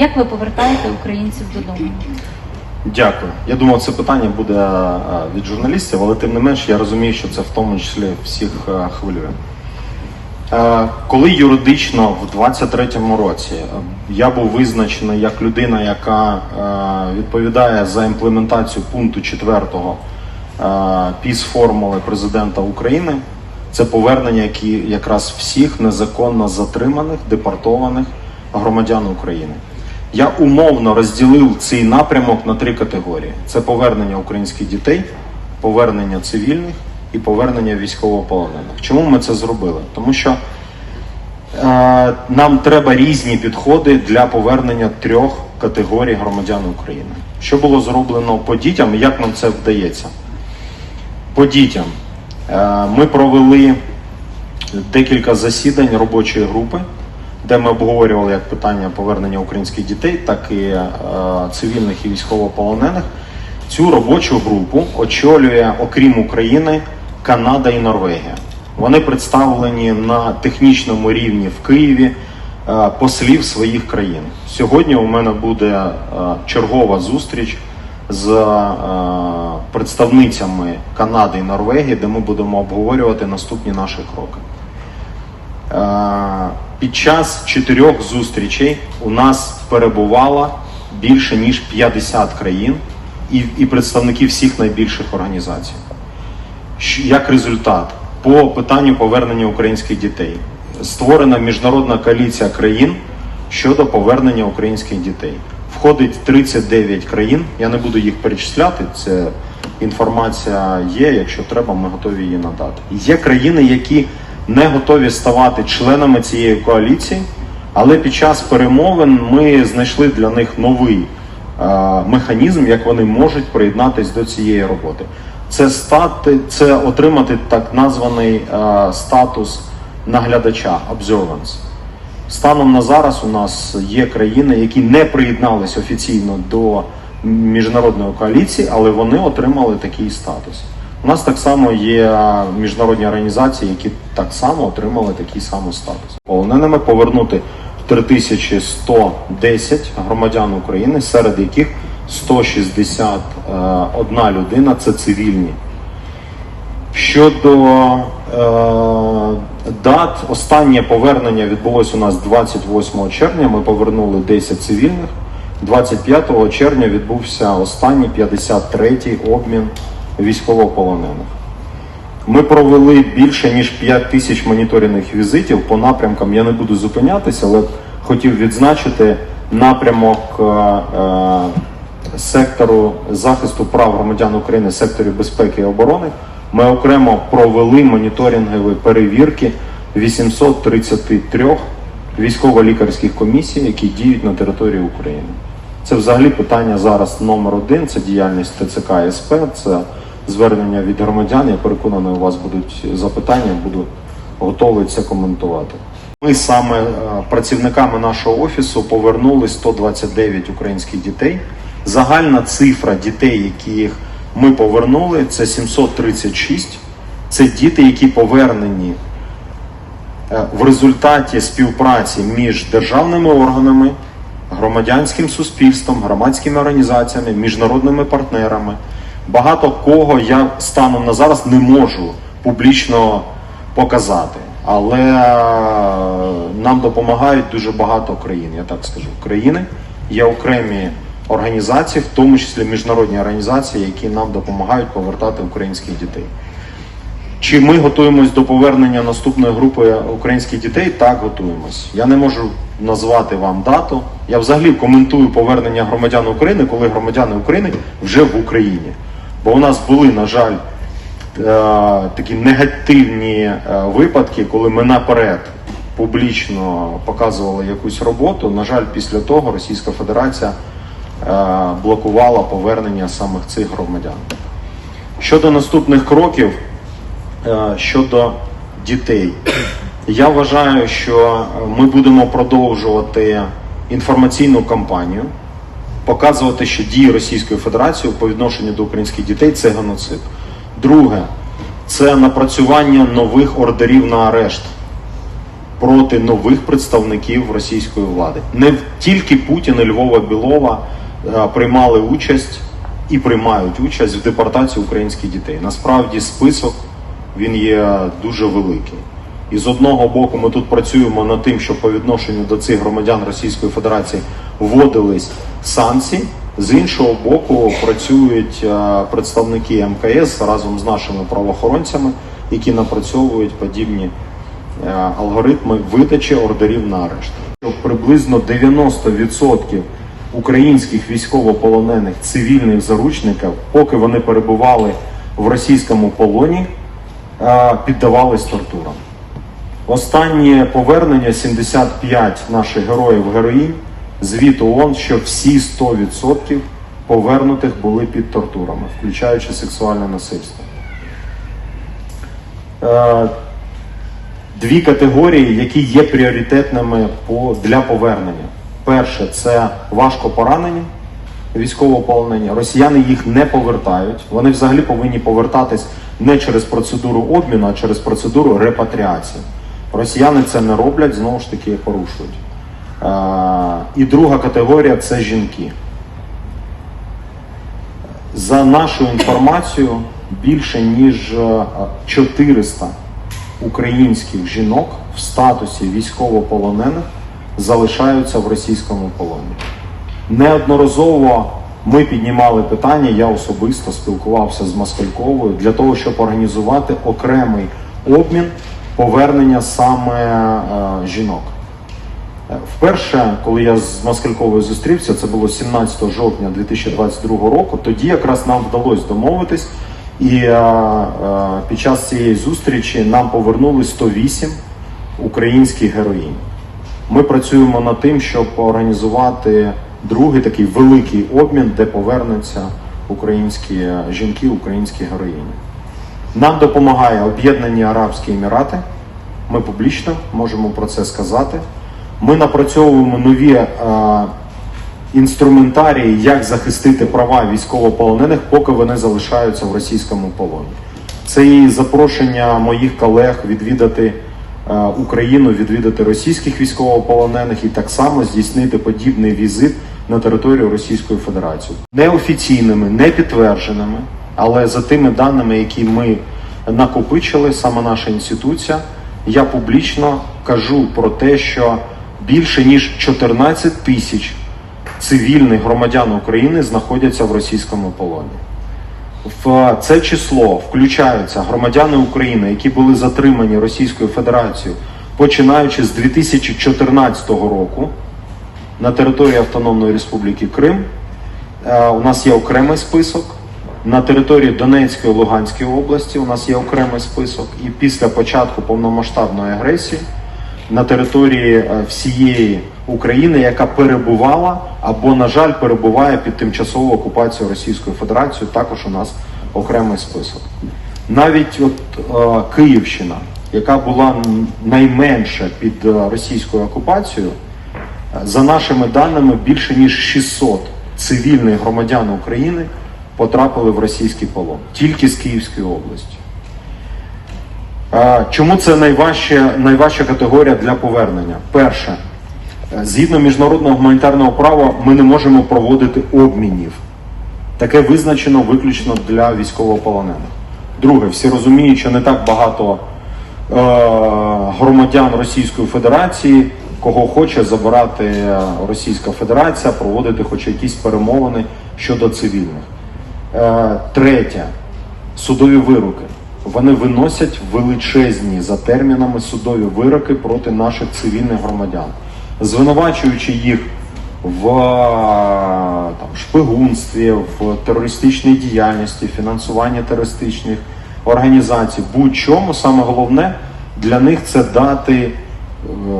Як ви повертаєте українців додому? Дякую. Я думав, це питання буде е, від журналістів, але тим не менш я розумію, що це в тому числі всіх е, хвилює. Е, Коли юридично в 23-му році я був визначений як людина, яка відповідає за імплементацію пункту 4 піс формули президента України, це повернення які якраз всіх незаконно затриманих, депортованих громадян України. Я умовно розділив цей напрямок на три категорії: це повернення українських дітей, повернення цивільних і повернення військовополонених. Чому ми це зробили? Тому що е, нам треба різні підходи для повернення трьох категорій громадян України. Що було зроблено по дітям як нам це вдається? По дітям Е, ми провели декілька засідань робочої групи, де ми обговорювали як питання повернення українських дітей, так і е, цивільних і військовополонених. Цю робочу групу очолює, окрім України, Канада і Норвегія. Вони представлені на технічному рівні в Києві е, послів своїх країн. Сьогодні у мене буде е, чергова зустріч з е, представницями Канади і Норвегії, де ми будемо обговорювати наступні наші кроки. Е, Під час чотирьох зустрічей у нас перебувало більше ніж 50 країн і, і представники всіх найбільших організацій. Як результат, по питанню повернення українських дітей створена міжнародна коаліція країн щодо повернення українських дітей. Входить 39 країн. Я не буду їх перечисляти. Це інформація є. Якщо треба, ми готові її надати. Є країни, які не готові ставати членами цієї коаліції, але під час перемовин ми знайшли для них новий е, механізм, як вони можуть приєднатись до цієї роботи. Це стати, це отримати так названий е, статус наглядача observance. Станом на зараз у нас є країни, які не приєднались офіційно до міжнародної коаліції, але вони отримали такий статус. У нас так само є міжнародні організації, які так само отримали такий самий статус. Полоненими повернути 3110 громадян України, серед яких 161 людина це цивільні. Щодо е, дат, останнє повернення відбулось у нас 28 червня. Ми повернули 10 цивільних. 25 червня відбувся останній 53-й обмін військовополонених. Ми провели більше ніж 5 тисяч моніторинних візитів по напрямкам. Я не буду зупинятися, але хотів відзначити напрямок е, е, сектору захисту прав громадян України, секторі безпеки і оборони. Ми окремо провели моніторингові перевірки 833 військово-лікарських комісій, які діють на території України. Це взагалі питання зараз номер один. Це діяльність ТЦК СП, це звернення від громадян. Я переконаний, у вас будуть запитання, буду готовий це коментувати. Ми саме е, працівниками нашого офісу повернули 129 українських дітей. Загальна цифра дітей, яких ми повернули, це 736. Це діти, які повернені е, в результаті співпраці між державними органами, громадянським суспільством, громадськими організаціями, міжнародними партнерами. Багато кого я станом на зараз не можу публічно показати. Але е, нам допомагають дуже багато країн, я так скажу. Країни є окремі організації, в тому числі міжнародні організації, які нам допомагають повертати українських дітей. Чи ми готуємось до повернення наступної групи українських дітей? Так, готуємось. Я не можу назвати вам дату. Я взагалі коментую повернення громадян України, коли громадяни України вже в Україні. Бо у нас були, на жаль, е, такі негативні е, випадки, коли ми наперед публічно показували якусь роботу. На жаль, після того Російська Федерація е, блокувала повернення саме цих громадян. Щодо наступних кроків, щодо дітей, я вважаю, що ми будемо продовжувати інформаційну кампанію, показувати, що дії Російської Федерації по відношенню до українських дітей це геноцид. Друге, це напрацювання нових ордерів на арешт. проти нових представників російської влади. Не тільки Путін і Львова Білова е, приймали участь і приймають участь в депортації українських дітей. Насправді список він є дуже великий. І з одного боку ми тут працюємо над тим, щоб по відношенню до цих громадян Російської Федерації вводились санкції. З іншого боку, працюють е, представники МКС разом з нашими правоохоронцями, які напрацьовують подібні е, алгоритми видачі ордерів на арешт. Приблизно 90% українських військовополонених цивільних заручників, поки вони перебували в російському полоні, е, піддавались тортурам. Останнє повернення 75 наших героїв героїнь звіт ООН, що всі 100% повернутих були під тортурами, включаючи сексуальне насильство. Е, Дві категорії, які є пріоритетними для повернення. Перше це важко поранені військовополонені. Росіяни їх не повертають. Вони взагалі повинні повертатись не через процедуру обміну, а через процедуру репатріації. Росіяни це не роблять, знову ж таки порушують. Е, і друга категорія це жінки. За нашою інформацією, більше ніж е, 400 українських жінок в статусі військовополонених залишаються в російському полоні. Неодноразово ми піднімали питання, я особисто спілкувався з Москальковою для того, щоб організувати окремий обмін повернення саме е, жінок. Вперше, коли я з Москальковою зустрівся, це було 17 жовтня 2022 року. Тоді якраз нам вдалося домовитись, і під час цієї зустрічі нам повернули 108 українських героїнь. Ми працюємо над тим, щоб організувати другий такий великий обмін, де повернуться українські жінки, українські героїні. Нам допомагає Об'єднані Арабські Емірати. Ми публічно можемо про це сказати. Ми напрацьовуємо нові е, інструментарії, як захистити права військовополонених, поки вони залишаються в російському полоні. Це і запрошення моїх колег відвідати е, Україну, відвідати російських військовополонених і так само здійснити подібний візит на територію Російської Федерації. Неофіційними, не підтвердженими, але за тими даними, які ми накопичили, саме наша інституція, я публічно кажу про те, що більше ніж 14 тисяч цивільних громадян України знаходяться в російському полоні. В це число включаються громадяни України, які були затримані Російською Федерацією починаючи з 2014 року на території Автономної Республіки Крим. Е, У нас є окремий список. На території Донецької Луганської області у нас є окремий список. І після початку повномасштабної агресії на території е, всієї України, яка перебувала або, на жаль, перебуває під тимчасовою окупацією Російської Федерації, також у нас окремий список. Навіть от е, Київщина, яка була м, найменше під е, російською окупацією, е, за нашими даними, більше ніж 600 цивільних громадян України потрапили в російський полон тільки з Київської області. Чому це найважча, найважча категорія для повернення? Перше, е, згідно міжнародного гуманітарного права, ми не можемо проводити обмінів. Таке визначено виключно для військовополонених. Друге, всі розуміють, що не так багато е, громадян Російської Федерації, кого хоче забирати е, Російська Федерація, проводити хоч якісь перемовини щодо цивільних. Е, третє, судові вироки. Вони виносять величезні за термінами судові вироки проти наших цивільних громадян, звинувачуючи їх в там, шпигунстві, в терористичній діяльності, фінансуванні терористичних організацій, будь-чому саме головне для них це дати, е,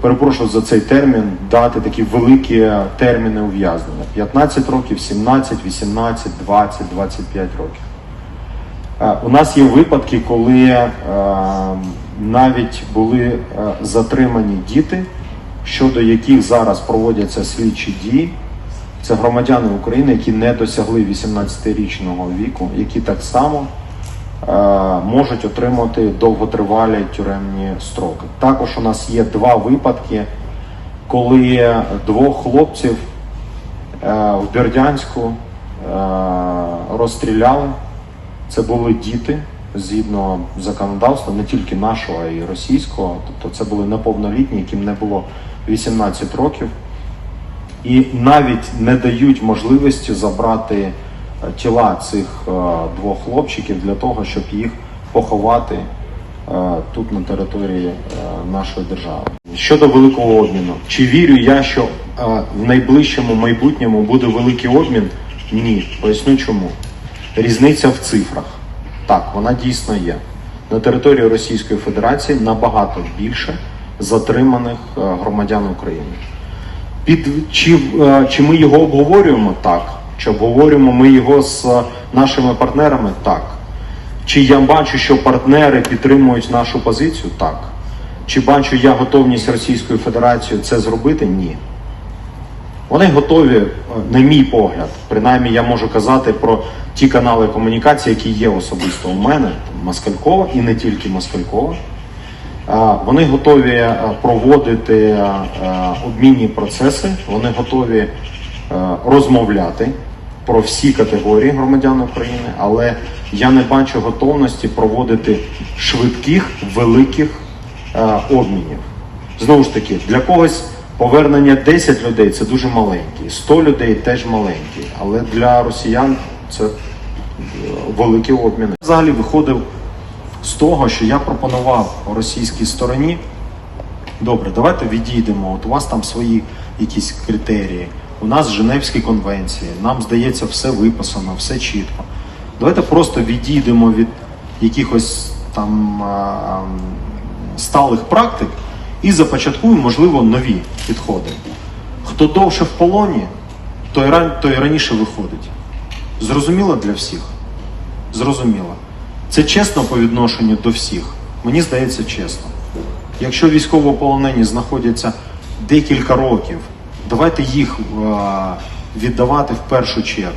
перепрошую за цей термін, дати такі великі терміни ув'язнення: 15 років, 17, 18, 20, 25 років. Е, У нас є випадки, коли е, навіть були е, затримані діти, щодо яких зараз проводяться слідчі дії. Це громадяни України, які не досягли 18-річного віку, які так само можуть отримати довготривалі тюремні строки. Також у нас є два випадки, коли двох хлопців в Бердянську розстріляли. Це були діти згідно законодавства, не тільки нашого, а й російського. Тобто це були неповнолітні, яким не було 18 років. І навіть не дають можливості забрати е, тіла цих е, двох хлопчиків для того, щоб їх поховати е, тут на території нашої держави. Щодо великого обміну, чи вірю я, що в найближчому майбутньому буде великий обмін? Ні. Поясню чому. Різниця в цифрах. Так, вона дійсно є. На території Російської Федерації набагато більше затриманих е, громадян України. Під чи, е, чи ми його обговорюємо? Так. Чи обговорюємо ми його з е, нашими партнерами? Так. Чи я бачу, що партнери підтримують нашу позицію? Так. Чи бачу я готовність Російської Федерації це зробити? Ні. Вони готові, е, на мій погляд, принаймні я можу казати про ті канали комунікації, які є особисто у мене, там, Москалькова і не тільки Москалькова. Е, Вони готові е, проводити е, обмінні процеси, вони готові розмовляти про всі категорії громадян України, але я не бачу готовності проводити швидких великих обмінів. Знову ж таки, для когось повернення 10 людей це дуже маленький, 100 людей теж маленький, але для росіян це е, великі обміни. Взагалі виходив з того, що я пропонував російській стороні. Добре, давайте відійдемо. От у вас там свої якісь критерії. У нас Женевські конвенції. Нам здається, все виписано, все чітко. Давайте просто відійдемо від якихось там а, м, сталих практик і започаткуємо, можливо, нові підходи. Хто довше в полоні, той, ран- той раніше виходить. Зрозуміло для всіх? Зрозуміло. Це чесно по відношенню до всіх. Мені здається, чесно. Якщо військовополонені знаходяться декілька років, давайте їх е, віддавати в першу чергу.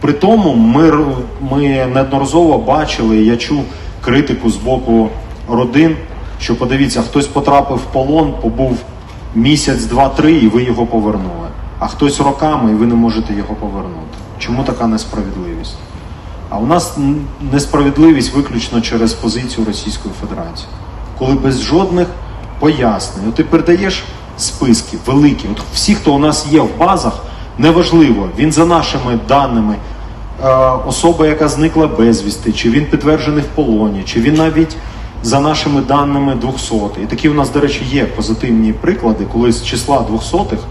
При тому ми, ми неодноразово бачили, я чув критику з боку родин, що подивіться, хтось потрапив в полон, побув місяць, два-три, і ви його повернули. А хтось роками, і ви не можете його повернути. Чому така несправедливість? А у нас несправедливість виключно через позицію Російської Федерації, коли без жодних пояснень. Ти передаєш списки великі. От всі, хто у нас є в базах, неважливо, він за нашими даними, е, особа, яка зникла безвісти, чи він підтверджений в полоні, чи він навіть за нашими даними 200. І такі у нас, до речі, є позитивні приклади, коли з числа 200-х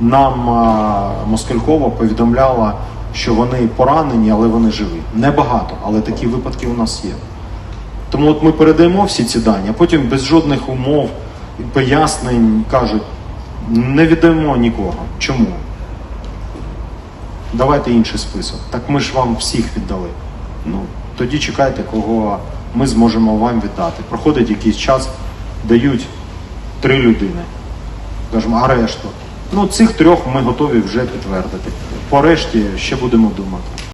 нам а, Москалькова повідомляла, що вони поранені, але вони живі. Небагато, але такі випадки у нас є. Тому от ми передаємо всі ці дані, а потім без жодних умов і пояснень кажуть, не віддаємо нікого. Чому? Давайте інший список. Так ми ж вам всіх віддали. Ну, тоді чекайте, кого ми зможемо вам віддати. Проходить якийсь час, дають три людини. Кажемо, а решту? Ну, цих трьох ми готові вже підтвердити. По решті ще будемо думати.